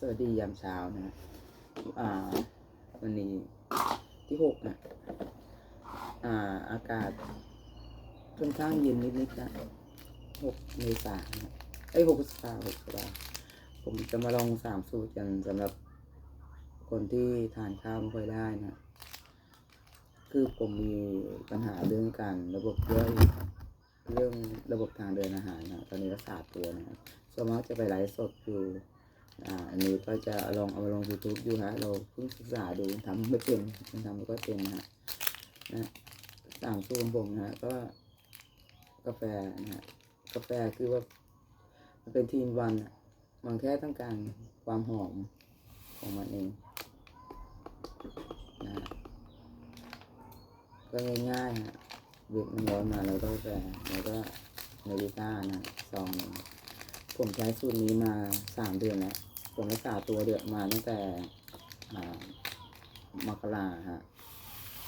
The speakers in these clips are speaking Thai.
สวัสดียามเช้านะฮะอ่า วันนี้ที่หกนะอ่า อากาศค่อนข้างเย็นนิดๆนะหกเมษานะไอ้หกพฤษภาหกพฤษภาผมจะมาลองสามสูตรกันสำหรับคนที่ทานข้าวไม่ค่อยได้นะ คือผมมีปัญหาเรื่องการระบบย่อยเรื่องระบบทางเดินอาหารนะตอนนี้รักษาตัวนะส่วนมากจะไปไลฟ์สดอยู่ อ่าอันนี้ก็จะลองเอามาลง YouTube อยู่ฮะ เราเพิ่งศึกษาดูทำไม่เป็นมันทำไม่ก็เป็นนะฮะนะสามสูตรของผมนะฮะก็กาแฟนะฮะกาแฟคือว่า มันเป็นทีนวันอะมันแค่ต้องการความหอมของมันเองนะก็ง่ายๆฮะเบีบน้ำร้อนมาแล้วก็กาแฟแล้วก็เนลิต้านะซองผมใช้สูตรนี้มาสามเดือนแล้ว ผมรักษาตัวเดือดมาตั้งแต่มกราฮะ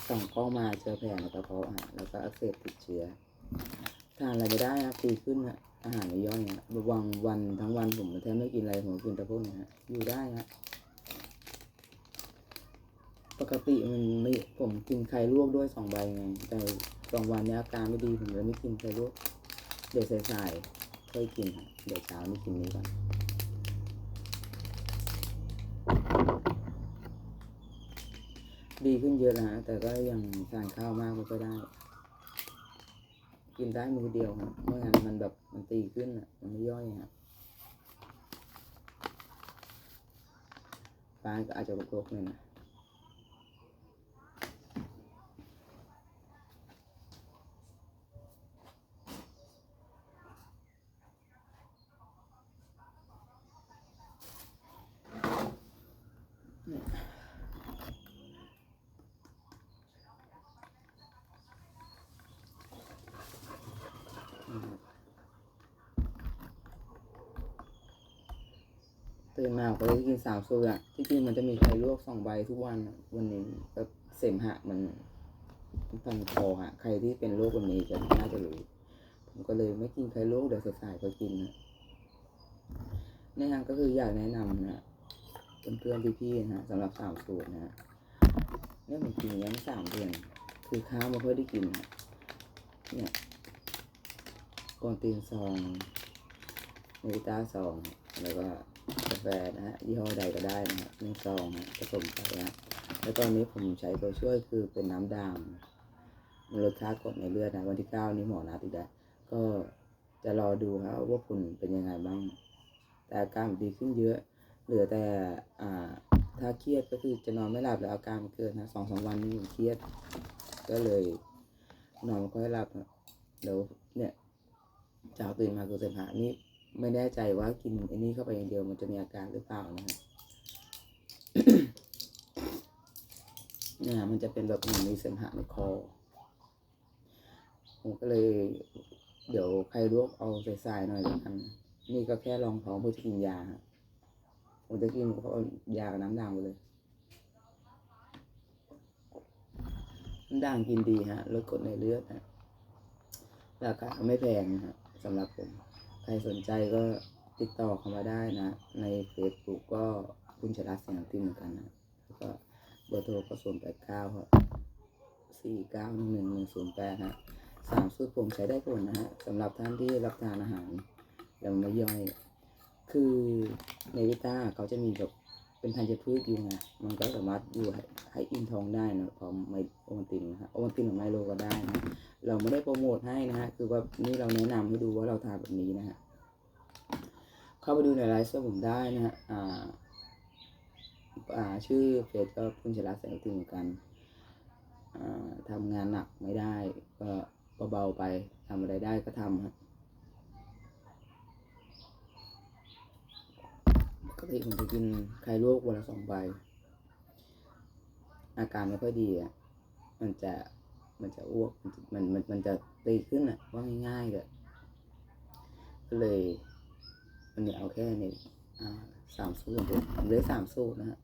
ส่องกล้องมาเจอแผลในกระเพาะฮะแล้วก็อักเสบติดเชื้อทานอะไรไม่ได้ครับดีขึ้นฮะอาหารไม่ย่อยฮะบางวันทั้งวันผมแทบไม่กินอะไรผมกินแต่พวกเนี้ยฮะอยู่ได้ฮะปกติมันไม่ผมกินไข่ลวกด้วยสองใบไงแต่สองวันนี้อาการไม่ดีผมเลยไม่กินไข่ลวกเดี๋ยวสายๆค่อยกิน เดี๋ยวเช้านี่กินนี้ก่อน ดีขึ้นเยอะแล้วฮะแต่ก็ยังทานข้าวมากไม่ก็ได้ กินได้มือเดียวครับเมื่องั้นมันแบบมันตีขึ้นอะ มันไม่ย่อยครับปลาก็อาจจะรกๆเลยนะ ตื่นมาก็เลยกินสามสูตรอะที่จริงมันจะมีไข่ลวกสองใบทุกวันอะวันหนึ่งแบบเสมหะมันมันพันคอฮะใครที่เป็นโรคแบบนี้จะน่าจะรู้ผมก็เลยไม่กินไข่ลวกเดี๋ยวสายๆก็กินนะแนะนำก็คืออยากแนะนำนะเพื่อนๆพี่ๆนะฮะสำหรับสามสูตรนะฮะเนี่ยผมกินอย่างนี้สามเดือนคือข้าวไมาเพื่อได้กินนะเนี่ยก่อนตีนซองเนวิต้าซองแล้วก็ กาแฟนะฮะยี่ห้อใดก็ได้นะฮะหนึ่งซองนะผสมไปนะแล้วตอนนี้ผมใช้ตัวช่วยคือเป็นน้ำด่างมันลดค่ากดในเลือดนะวันที่เก้านี้หมอนัดอีกแล้วก็จะรอดูครับว่าผลเป็นยังไงบ้าง แต่อาการดีขึ้นเยอะ เหลือแต่อ่าถ้าเครียดก็คือจะนอนไม่หลับแล้วอาการเกิดนะสองสามวันนี้ผมเครียด ก็เลยนอนไม่ค่อยหลับเดี๋ยวเนี่ยเช้าตื่นมาคือเสมหะนี่ ไม่แน่ใจว่ากินไอ้นี่เข้าไปอย่างเดียวมันจะมีอาการหรือเปล่านะฮะเนี่ยมันจะเป็นแบบเหมือนมีเสมหะในคอ ผมก็เลย เดี๋ยวใครลวกเอาใส่ทรายหน่อยแล้วกัน นี่ก็แค่ลองท้องเพื่อจะกินยา ผมจะกินก็เอายากับน้ำด่างไปเลย น้ำด่างกินดีฮะลดกรดในเลือดฮะราคาไม่แพงนะฮะสำหรับผม ใครสนใจก็ติดต่อเข้ามาได้นะ ในเฟซบุ๊กก็คุณชลัดเสียงที่เหมือนกันนะแล้วก็เบอร์โทรก็ศูนย์แปดเก้าครับสี่เก้าหนึ่งหนึ่งหนึ่งศูนย์แปดฮะสามสูตรผมใช้ได้ผลนะฮะสำหรับท่านที่รับทานอาหารแล้วไม่ย่อย คือในวิต้าเขาจะมีแบบ เป็นธัญพืชอยู่ไงมันก็สามารถอยู่ให้อิ่มท้องได้นะพร้อมไมโอวัลตินนะฮะโอวัลตินของไมโลก็ได้นะเราไม่ได้โปรโมทให้นะฮะคือว่านี่เราแนะนำให้ดูว่าเราทานแบบนี้นะฮะเข้าไปดูในไลฟ์สดผมได้นะฮะอ่าอ่าชื่อเฟซก็คุณชลัดแสงติเหมือนกันอ่าทำงานหนักไม่ได้ก็เบาๆไปทำอะไรได้ก็ทำฮะ ปกติผมจะกินไข่ลวกวันละสองใบ อาการไม่ค่อยดีอะ มันจะมันจะอ้วก มันมันมันจะตีขึ้นอะ ว่าง่ายๆเลยก็เลยวันเนี้เอาแค่นี้อ่าสามสูตรเหลือสามสูตรนะฮะ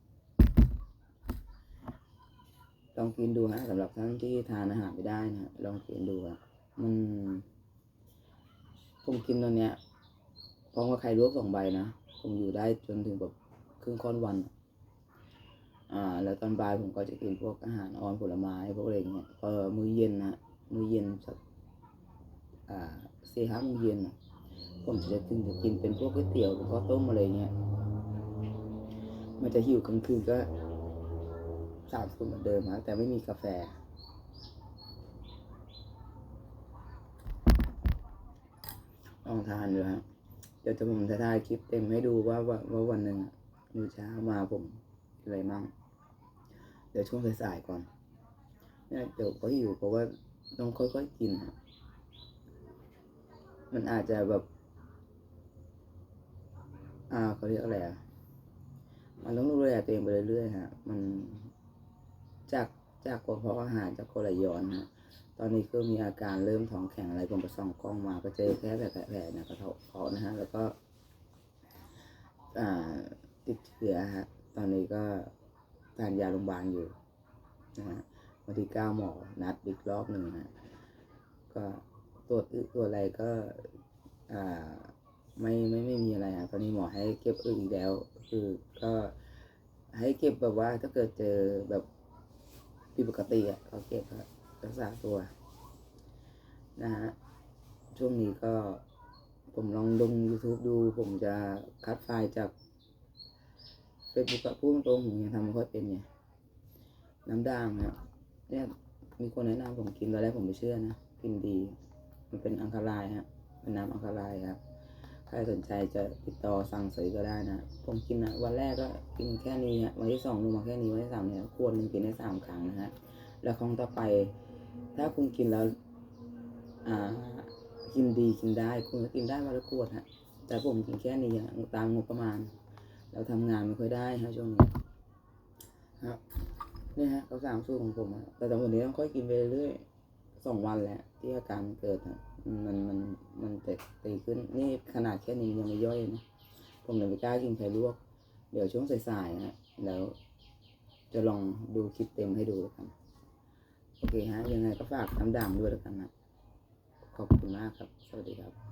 ลองกินดูฮะสำหรับท่านที่ทานอาหารไม่ได้นะฮะลองกินดูอะมันผมกินตัวเนี้ยพร้อมกับไข่ลวกสองใบนะ ผมอยู่ได้จนถึงแบบครึ่งค่อนวัน อ่า แล้วตอนบ่ายผมก็จะกินพวกอาหารอ่อนผลไม้พวกอะไรเงี้ยพอมื้อเย็นนะมื้อเย็นสักอ่าสี่ห้าโมงเย็นนะผมจะกินจะกินเป็นพวกก๋วยเตี๋ยวหรือข้าวต้มอะไรเงี้ยมันจะหิวกลางคืนก็สามคนเหมือนเดิมฮะแต่ไม่มีกาแฟ ลองทานดูฮะ ดี๋ยวจะผมจะถ่ายคลิปเต็มให้ดูว่าว่าว่าวันหนึ่งมื้อเช้ามาผมอะไรมั่งเดี๋ยวช่วงสายๆก่อนเนี่ยเดี๋ยวก็หิวเพราะว่าต้องค่อยๆกินอะมันอาจจะแบบ อ่าเขาเรียกอะไรอะมันต้องดูแลตัวเองไปเรื่อยๆฮะ มันจากจากกระเพาะอาหารจากโคลย้อนฮะ ตอนนี้ก็มีอาการเริ่มท้องแข็งอะไรผมไปส่องกล้องมาก็เจอแค่แบบแผลๆนะกระเพาะนะฮะแล้วก็ติดเชื้อฮะตอนนี้ก็ทานยาโรงพยาบาลอยู่นะฮะวันที่เก้าหมอนัดอีกรอบหนึ่งฮะก็ตรวจอึตรวจอะไรก็อ่าไม่ไม่ไม่มีอะไรฮะตอนนี้หมอให้เก็บอึอีกแล้ว คือก็ให้เก็บแบบว่าถ้าเกิดเจอแบบผิดปกติอะก็เก็บฮะ รักษาตัวนะฮะช่วงนี้ก็ผมลองลง YouTube ดู ผมจะคัดไฟล์จาก Facebook กับพูดตรงผมยังทำไม่ค่อยเป็นไงน้ำด่างครับเนี่ยมีคนแนะนำผมกินตอนแรกผมไม่เชื่อนะ กินดี มันเป็นอังคารายฮะเป็นน้ำอังคารายครับใครสนใจจะติดต่อสั่งซื้อก็ได้นะ ผมกินนะวันแรกก็กินแค่นี้ฮะวันที่สองลงมาแค่นี้วันที่สามเนี่ยขวดหนึงกินได้สามครั้งนะฮะแล้วครั้งต่อไป ถ้าคุณกินแล้ว อ่า กินดีกินได้ คุณก็กินได้วันละขวดฮะ แต่ผมกินแค่นี้ฮะตามงบประมาณ เราทำงานไม่ค่อยได้ฮะช่วงนี้ครับเนี่ยฮะเขาสามสูตรของผมแต่ตอนนี้ต้องค่อยกินไปเรื่อยสองวันแล้วที่อาการเกิดมันมันมันจะตีขึ้นนี่ขนาดแค่นี้ยังไม่ย่อยนะผมเลยไม่กล้ากินไข่ลวก เดี๋ยวช่วงสายๆฮะแล้วจะลองดูคลิปเต็มให้ดูแล้วกัน โอเคฮะยังไงก็ฝากน้ำด่างด้วยแล้วกันนะขอบคุณมากครับ สวัสดีครับ